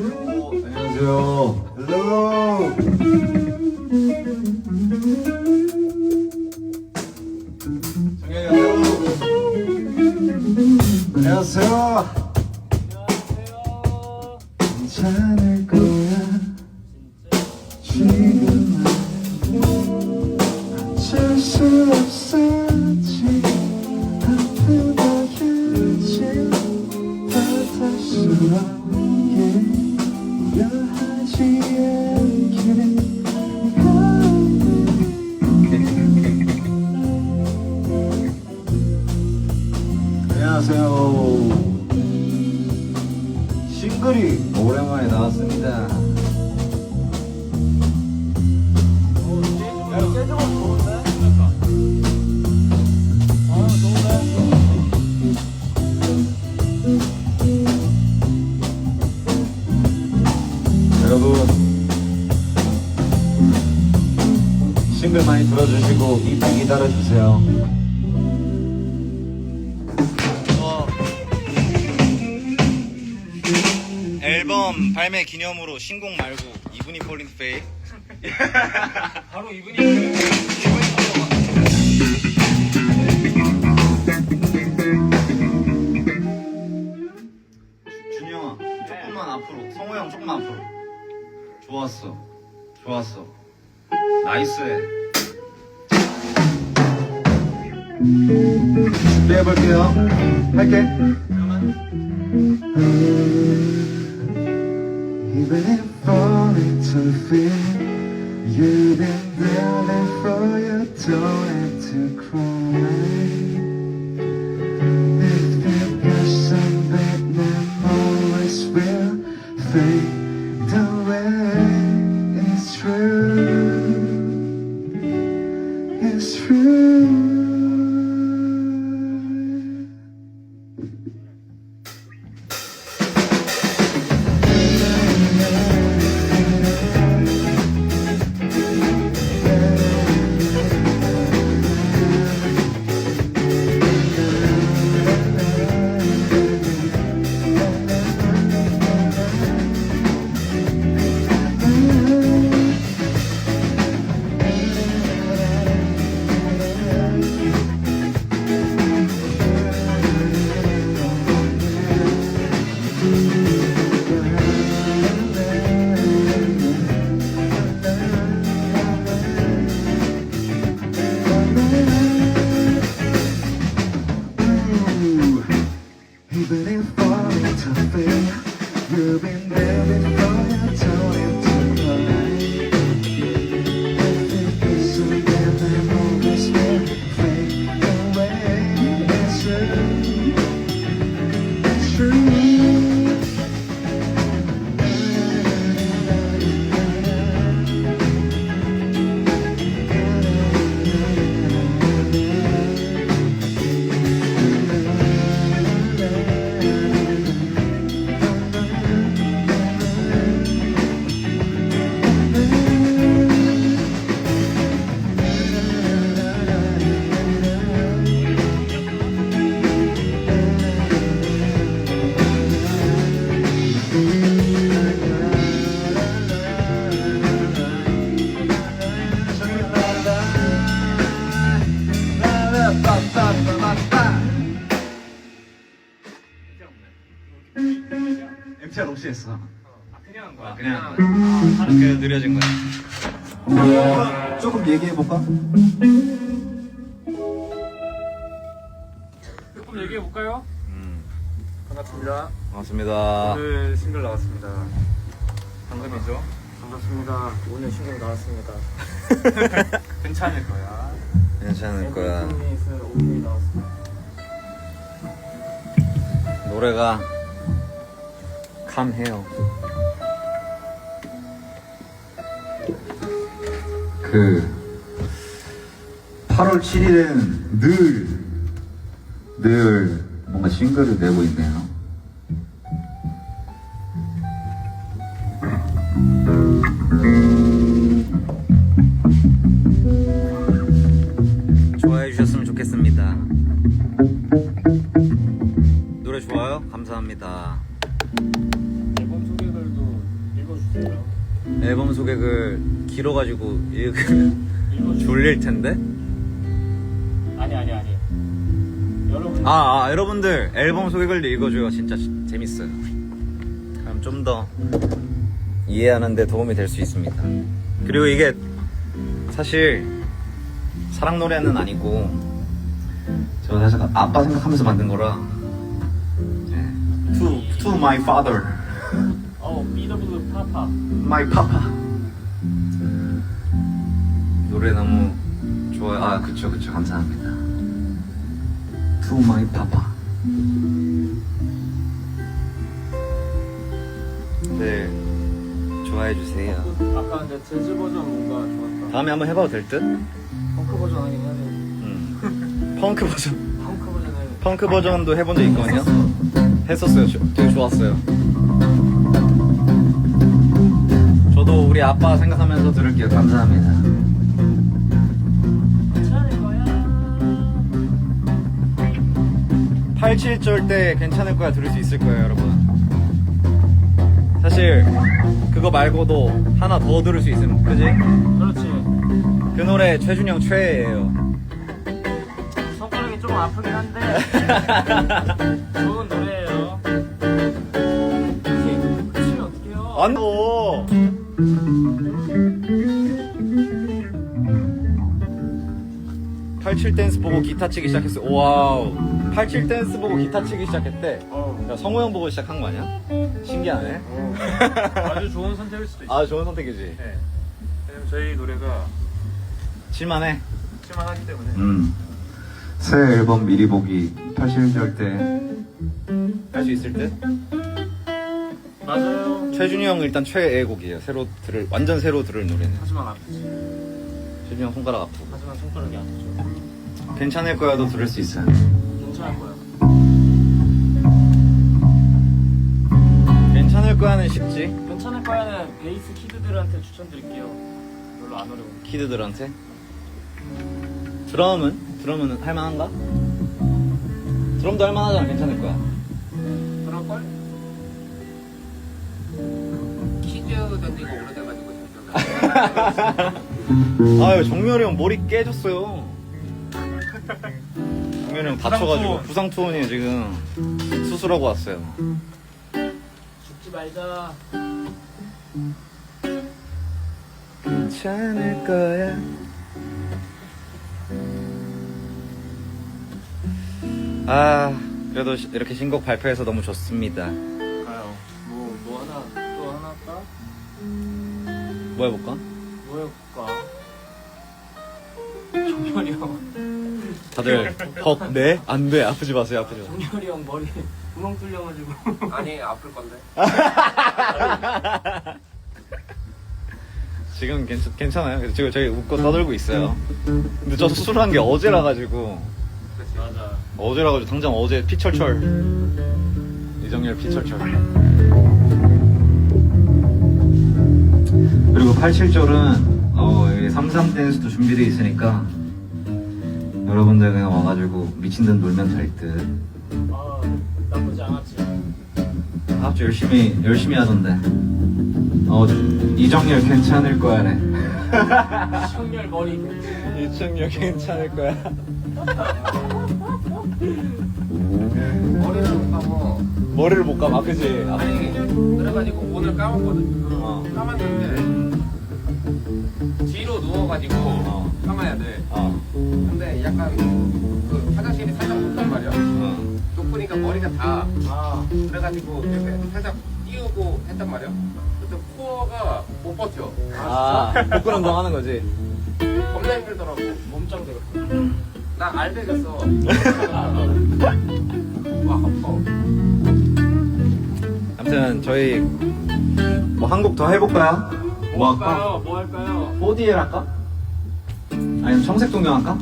어, 안녕하세요. 헬로. 정현이 형. 안녕하세요. 괜찮을 나왔습니다. 앨범 발매 기념으로 신곡 말고 이분이 폴린 페이? 바로 이분이 준이 형아 조금만 앞으로. 성호 형 조금만 앞으로. 좋았어. 좋았어. 나이스해. 준비해볼게요. 할게. Even if falling to fear, you've been there for you, don't have to cry. MTR 없이 했어. 아, 그냥 한 거야. 그냥 그 느려진 거야 조금 얘기해 볼까? 조금 얘기해 볼까요? 음, 반갑습니다. 반갑습니다 오늘 싱글 나왔습니다. 방금이죠 반갑습니다. 오늘 싱글 나왔습니다. 괜찮을 거야. 괜찮을 거야 오프닝 오프닝 나왔습니다. 노래가 감해요 그 8월 7일에는 늘, 늘 뭔가 싱글을 내고 있네요. 앨범 소개글 길어가지고 읽- 졸릴 텐데. 아니 아니 아니. 여러분 아, 아 여러분들 앨범 소개글 읽어줘요. 진짜 지- 재밌어요. 그럼 좀 더 이해하는 데 도움이 될 수 있습니다. 그리고 이게 사실 사랑 노래는 아니고 저 사실 아빠 생각하면서 만든 거라. 네. To to my father, 어 BW 파파. my papa. 노래 너무 좋아요. 아 그쵸 그쵸 감사합니다. To my papa. 네 좋아해 주세요. 아까 근데 재즈 버전 뭔가 좋았다. 다음에 한번 해봐도 될 듯? 펑크 버전 하긴 해야 돼. 음. 펑크 버전. 펑크 버전을 펑크 버전도 해본 적 있거든요. 했었어요. 저- 되게 좋았어요. 저도 우리 아빠 생각하면서 들을게요. 감사합니다. 괜찮을 거야. 87절 때 괜찮을 거야 들을 수 있을 거예요, 여러분. 사실 그거 말고도 하나 더 들을 수 있으면 그지? 그렇지. 그 노래 최준영 최애예요. 손가락이 조금 아프긴 한데 좋은 노래예요. 이렇게 그치면 어떡해요? 안 돼. 87 댄스 보고 기타 치기 시작했어. 와우. 87 댄스 보고 기타 치기 시작했대. 어. 야, 성호 형 보고 시작한 거 아니야? 신기하네. 어. 아주 좋은 선택일 수도 있어. 아, 좋은 선택이지. 네. 왜냐면 저희 노래가 칠만해. 칠만하기 때문에. 음. 새 앨범 미리 보기 81절 때 할 수 있을 듯? 맞아요. 최준이 형 일단 최애 곡이에요. 새로 들을 완전 새로 들을 노래는. 하지만 아프지. 최준이 형 손가락 아프고. 하지만 손가락이 아프죠. 괜찮을 거야도 들을 수 있어요. 괜찮을 거야. 괜찮을 거야는 쉽지. 괜찮을 거야는 베이스 키드들한테 추천드릴게요. 별로 안 어려워. 키드들한테. 드럼은? 드럼은 할만한가? 드럼도 할만하잖아. 괜찮을 거야. 키즈 던지고 오래돼가지고 아유 정렬이 형 머리 깨졌어요. 정렬이 형 다쳐가지고 부상 투혼. 부상 투혼이 지금 수술하고 왔어요. 죽지 말자. 괜찮을 거야. 아 그래도 시- 이렇게 신곡 발표해서 너무 좋습니다. 뭐 해볼까? 뭐 해볼까? 정렬이 형. 다들 헉 네? 안 돼. 아프지 마세요. 아프지 마세요. 정렬이 형 머리 구멍 뚫려가지고. 아니 아플 건데 지금 괜찮, 괜찮아요. 그래서 지금 저희 웃고 떠들고 있어요. 근데 저 수술한 게 어제라 가지고 맞아. 어제라 가지고 당장 어제 피철철 이정열 피철철 그리고 87절은 어, 33 댄스도 준비되어 있으니까 여러분들 그냥 와가지고 미친 듯 놀면 될 듯. 아, 나쁘지 않았지. 아주 열심히 열심히 하던데. 어 이정열 괜찮을 거야네. 정렬 머리 괜찮아. 이정열 괜찮을 거야 머리를 못 감어 머리를 못 감아 그지 아니 그래가지고 오늘 감았거든 어. 감았는데 뒤로 누워가지고 어. 감아야 돼 어. 근데 약간 그 화장실이 살짝 높단 말이야 어. 높으니까 머리가 다 아, 그래가지고 이렇게 살짝 띄우고 했단 말이야 그래서 코어가 못 버텨 아 복근 운동 하는 거지 겁나 힘들더라고 몸짱 되겠다. 나 알배겼어 와 아파 아무튼 저희 뭐 한 곡 더 해볼까요? 뭐 할까? 할까요? 뭐 할까요? 4DL 할까? 아니면 청색 동경 할까?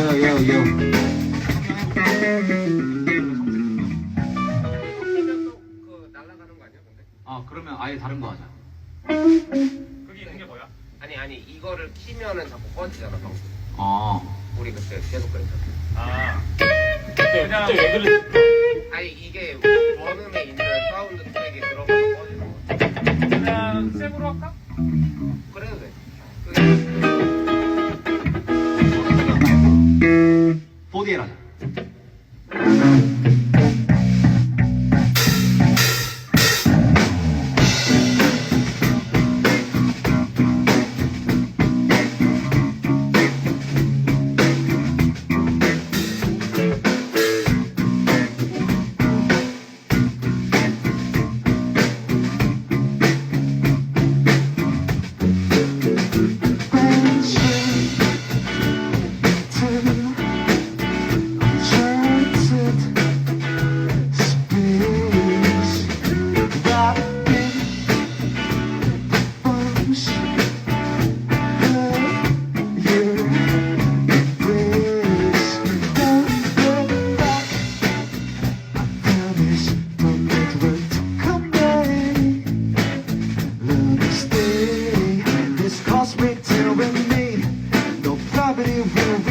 아우 요요요 아 그러면 아예 다른 거 하자. 그게 있는 게 뭐야? 아니 아니 이거를 키면은 자꾸 꺼지잖아 방금. 아 우리 그때 계속 그랬잖아. 아 그때 그때 왜 그랬? 아니 이게 원음에 있는 사운드 트랙이 들어가서 꺼지는 거. 그냥 셉으로 할까? 그래도 돼. 그게 4DL 하자. This pew pew pew.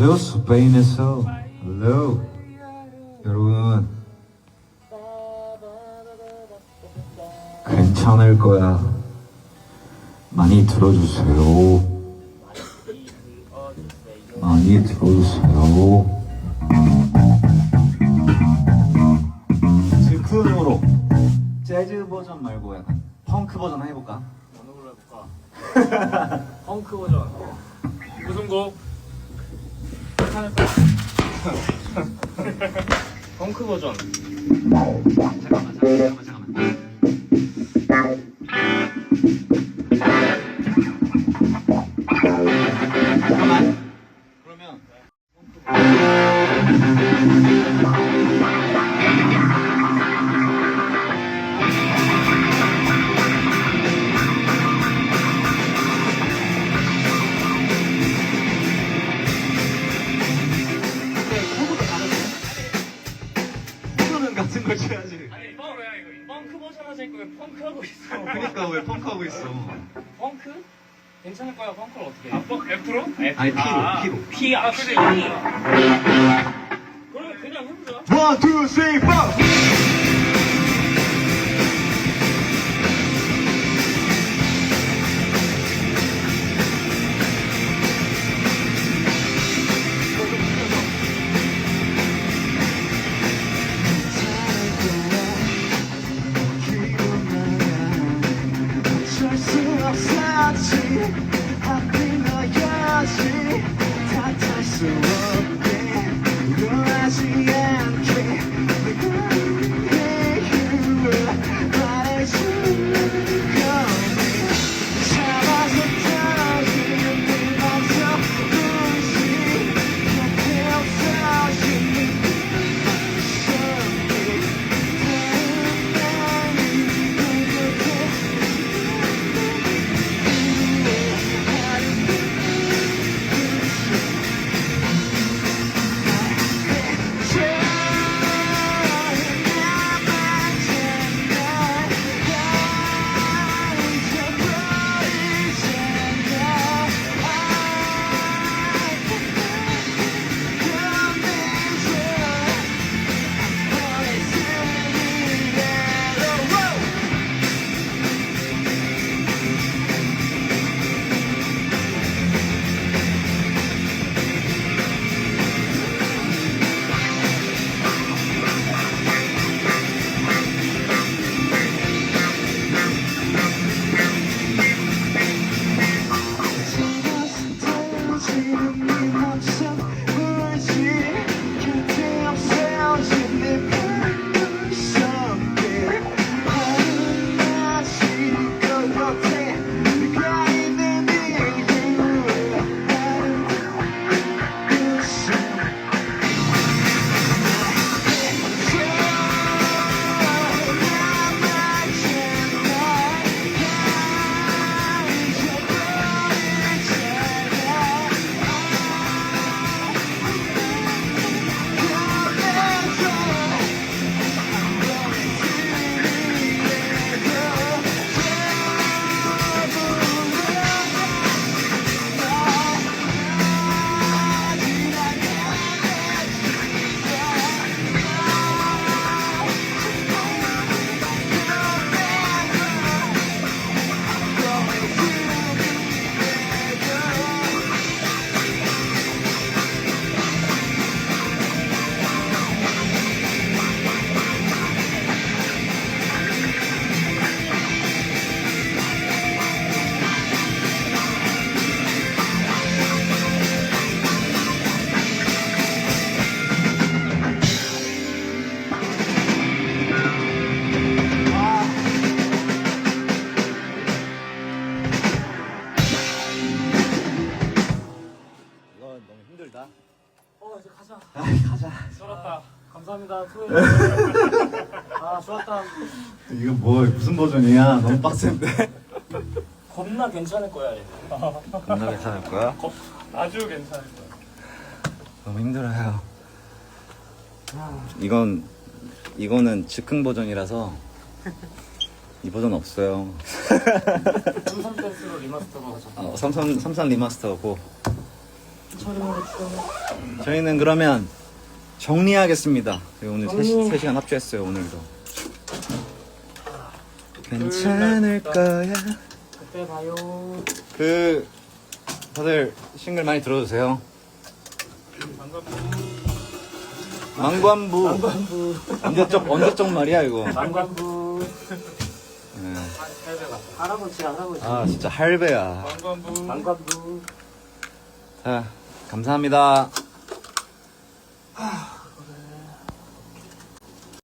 안녕하세요 스페인에서 헬로 여러분 괜찮을 거야 많이 들어주세요 많이 들어주세요 즉흥으로 재즈 버전 말고 약간 펑크 버전 해볼까? 어느 걸로 해볼까? 펑크 버전. 무슨 곡? 펑크 버전. 잠깐만, 잠깐만, 잠깐만. 솔루션하자 했고 펑크하고 있어? 어, 그러니까 왜 펑크하고 있어? 펑크? 괜찮을 거야 펑크를 어떻게 해? 아, 펑 F로? 아니 아. 피로 피로 피, 아, 그래, 그러면 그냥 해보자. 1, 2, 3, 4! surround 감사합니다. 아 좋았다. 이거 뭐 무슨 버전이야? 너무 빡센데. 겁나 괜찮을 거야 얘. 겁나 괜찮을 거야? 아주 괜찮을 거야. 너무 힘들어요. 이건 이거는 즉흥 버전이라서 이 버전 없어요. 삼삼 댄스로 리마스터로 하자. 어, 삼선 삼선 리마스터고. 저희는 그러면 정리하겠습니다. 저희 오늘 정리. 3시, 3시간 합주했어요 오늘도. 괜찮을 거야. 그때 봐요. 그 다들 싱글 많이 들어주세요. 망관부. 망관부. 언제적 언제적 말이야 이거. 망관부. 네. 할아버지 할아버지. 아 진짜 할배야. 관광부 망관부. 자 감사합니다. Oh.